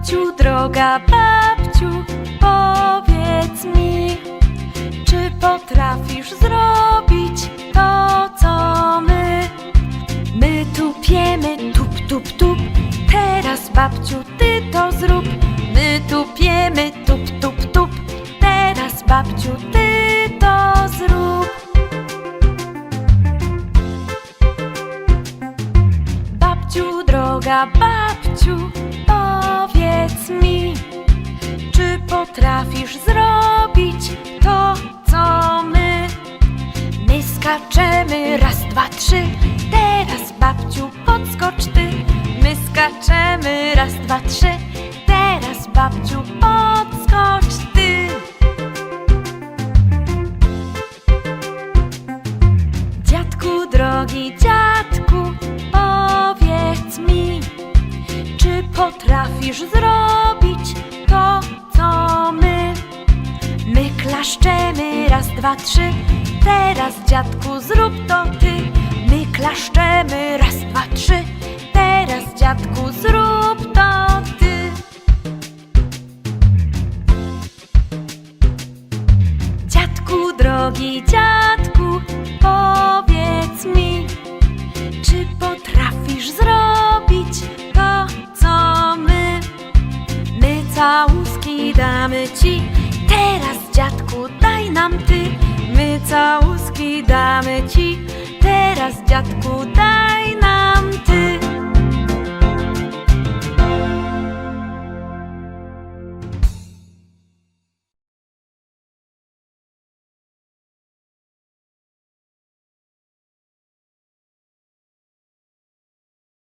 Babciu, droga babciu, powiedz mi, czy potrafisz zrobić to, co my? My tupiemy, tup, tup, tup, teraz babciu, ty to zrób. My tupiemy, tup, tup, tup, teraz babciu, ty to zrób. Babciu, droga babciu, mi, czy potrafisz zrobić to, co my? My skaczemy raz, dwa, trzy, teraz babciu podskocz ty. My skaczemy raz, dwa, trzy, teraz babciu podskocz ty. Dziadku, drogi potrafisz zrobić to, co my? My klaszczemy raz, dwa, trzy, teraz dziadku zrób to ty. My klaszczemy raz, dwa, trzy, teraz dziadku zrób to ty. Dziadku, drogi dziadku, całuski damy ci, teraz dziadku daj nam ty. My całuski damy ci, teraz dziadku